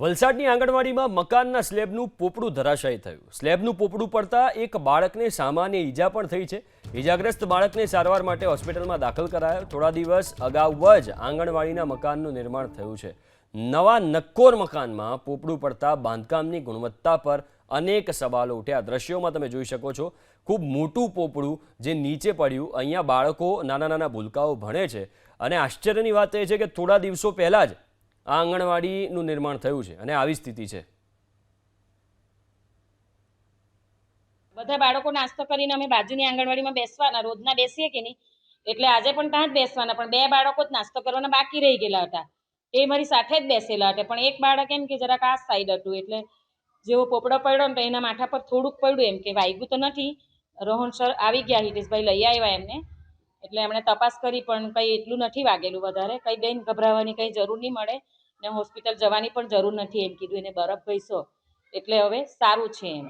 વલસાડની આંગણવાડીમાં મકાનના સ્લેબનું પોપડું ધરાશાયી થયું. સ્લેબનું પોપડું પડતા એક બાળકને સામાન્ય ઈજા પણ થઈ છે. ઈજાગ્રસ્ત બાળકને સારવાર માટે હોસ્પિટલમાં દાખલ કરાયો. થોડા દિવસ અગાઉ જ આંગણવાડીના મકાનનું નિર્માણ થયું છે. નવા નક્કોર મકાનમાં પોપડું પડતા બાંધકામની ગુણવત્તા પર અનેક સવાલો ઉઠ્યા. દ્રશ્યોમાં તમે જોઈ શકો છો, ખૂબ મોટું પોપડું જે નીચે પડ્યું. અહીંયા બાળકો નાના નાના ભૂલકાઓ ભણે છે. અને આશ્ચર્યની વાત એ છે કે થોડા દિવસો પહેલાં જ આ આંગણવાડીનું નિર્માણ થયું છે અને આવી સ્થિતિ છે. બધા બાળકો નાસ્તો કરીને અમે બાજુની આંગણવાડીમાં બેસવાના, રોજના બેસીએ કે નહીં? એટલે આજે પણ ત્યાં જ બેસવાના, પણ બે બાળકો જ નાસ્તો કરવાના બાકી રહી ગયેલા હતા. એ મારી સાથે જ બેસેલા હતા, પણ એક બાળક એમ કે જરાક આ સાઈડ હતું, એટલે જેવો પોપડો પડ્યો ને તો એના માથા પર થોડુંક પડ્યું એમ કે વાગ્યું તો નથી. રોહન સર આવી ગયા, હિતેશભાઈ લઈ આવ્યા એમને. એટલે એમણે તપાસ કરી, પણ કંઈ એટલું નથી વાગેલું વધારે. કંઈ બેન ગભરાવાની કંઈ જરૂર નહીં મળે. ને હોસ્પિટલ જવાની પણ જરૂર નથી એમ કીધું. એને બરફ ઘઈસો. એટલે હવે સારું છે એમ.